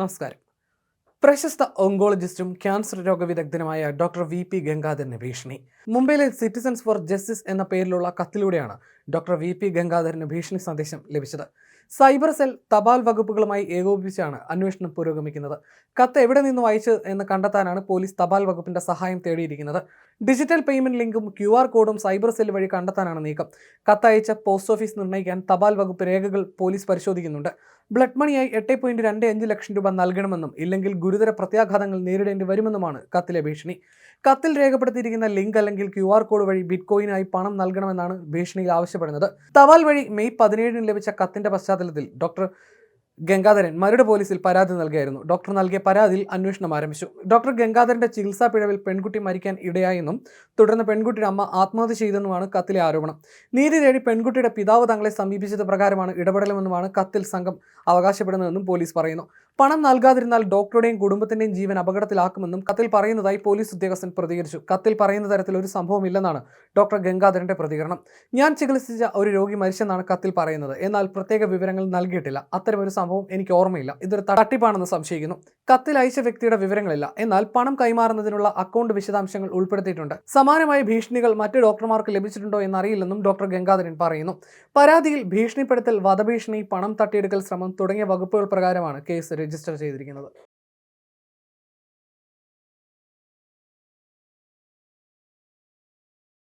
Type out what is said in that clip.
നമസ്കാരം. പ്രശസ്ത ഓങ്കോളജിസ്റ്റും ക്യാൻസർ രോഗവിദഗ്ധനുമായ ഡോക്ടർ വി പി ഗംഗാധരന് ഭീഷണി. മുംബൈയിലെ സിറ്റിസൺസ് ഫോർ ജസ്റ്റിസ് എന്ന പേരിലുള്ള കത്തിലൂടെയാണ് ഡോക്ടർ വി പി ഗംഗാധരന് ഭീഷണി സന്ദേശം ലഭിച്ചത്. സൈബർ സെൽ തപാൽ വകുപ്പുകളുമായി ഏകോപിപ്പിച്ചാണ് അന്വേഷണം പുരോഗമിക്കുന്നത്. കത്ത് എവിടെ നിന്ന് വായിച്ചു എന്ന് കണ്ടെത്താനാണ് പോലീസ് തപാൽ വകുപ്പിന്റെ സഹായം തേടിയിരിക്കുന്നത്. ഡിജിറ്റൽ പേയ്മെന്റ് ലിങ്കും ക്യു ആർ കോഡും സൈബർ സെൽ വഴി കണ്ടെത്താനാണ് നീക്കം. കത്തയച്ച പോസ്റ്റ് ഓഫീസ് നിർണയിക്കാൻ തപാൽ വകുപ്പ് രേഖകൾ പോലീസ് പരിശോധിക്കുന്നുണ്ട്. ബ്ലഡ് മണിയായി എട്ട് പോയിന്റ് രണ്ട് അഞ്ച് ലക്ഷം രൂപ നൽകണമെന്നും ഇല്ലെങ്കിൽ ഗുരുതര പ്രത്യാഘാതങ്ങൾ നേരിടേണ്ടി വരുമെന്നുമാണ് കത്തിലെ ഭീഷണി. കത്തിൽ രേഖപ്പെടുത്തിയിരിക്കുന്ന ലിങ്ക് അല്ലെങ്കിൽ ക്യു ആർ കോഡ് വഴി ബിറ്റ്കോയിനായി പണം നൽകണമെന്നാണ് ഭീഷണിയിൽ ആവശ്യപ്പെടുന്നത്. തപാൽ വഴി മെയ് പതിനേഴിന് ലഭിച്ച കത്തിന്റെ പശ്ചാത്തലത്തിൽ ഡോക്ടർ ഗംഗാധരൻ മരട് പോലീസിൽ പരാതി നൽകിയായിരുന്നു. ഡോക്ടർ നൽകിയ പരാതിയിൽ അന്വേഷണം ആരംഭിച്ചു. ഡോക്ടർ ഗംഗാധരന്റെ ചികിത്സാ പിഴവിൽ പെൺകുട്ടി മരിക്കാൻ ഇടയായെന്നും തുടർന്ന് പെൺകുട്ടിയുടെ അമ്മ ആത്മഹത്യ ചെയ്തെന്നുമാണ് കത്തിലെ ആരോപണം. നീതി തേടി പെൺകുട്ടിയുടെ പിതാവ് തങ്ങളെ സമീപിച്ചത് പ്രകാരമാണ് ഇടപെടലുമെന്നുമാണ് കത്തിൽ സംഘം അവകാശപ്പെടുന്നതെന്നും പോലീസ് പറയുന്നു. പണം നൽകാതിരുന്നാൽ ഡോക്ടറുടെയും കുടുംബത്തിന്റെയും ജീവൻ അപകടത്തിലാക്കുമെന്നും കത്തിൽ പറയുന്നതായി പോലീസ് ഉദ്യോഗസ്ഥൻ പ്രതികരിച്ചു. കത്തിൽ പറയുന്ന തരത്തിൽ ഒരു സംഭവമില്ലെന്നാണ് ഡോക്ടർ ഗംഗാധരന്റെ പ്രതികരണം. ഞാൻ ചികിത്സിച്ച ഒരു രോഗി മരിച്ചെന്നാണ് കത്തിൽ പറയുന്നത്. എന്നാൽ പ്രത്യേക വിവരങ്ങൾ നൽകിയിട്ടില്ല. അത്തരമൊരു സംഭവം എനിക്ക് ഓർമ്മയില്ല. ഇതൊരു തട്ടിപ്പാണെന്ന് സംശയിക്കുന്നു. കത്തിൽ അയച്ച വ്യക്തിയുടെ വിവരങ്ങളില്ല. എന്നാൽ പണം കൈമാറുന്നതിനുള്ള അക്കൗണ്ട് വിശദാംശങ്ങൾ ഉൾപ്പെടുത്തിയിട്ടുണ്ട്. സമാനമായ ഭീഷണികൾ മറ്റു ഡോക്ടർമാർക്ക് ലഭിച്ചിട്ടുണ്ടോ എന്നറിയില്ലെന്നും ഡോക്ടർ ഗംഗാധരൻ പറയുന്നു. പരാതിയിൽ ഭീഷണിപ്പെടുത്തൽ വധഭീഷണി പണം തട്ടിയെടുക്കൽ ശ്രമം തുടങ്ങിയ വകുപ്പുകൾ പ്രകാരമാണ് കേസ് രജിസ്റ്റർ ചെയ്തിരിക്കുന്നത്.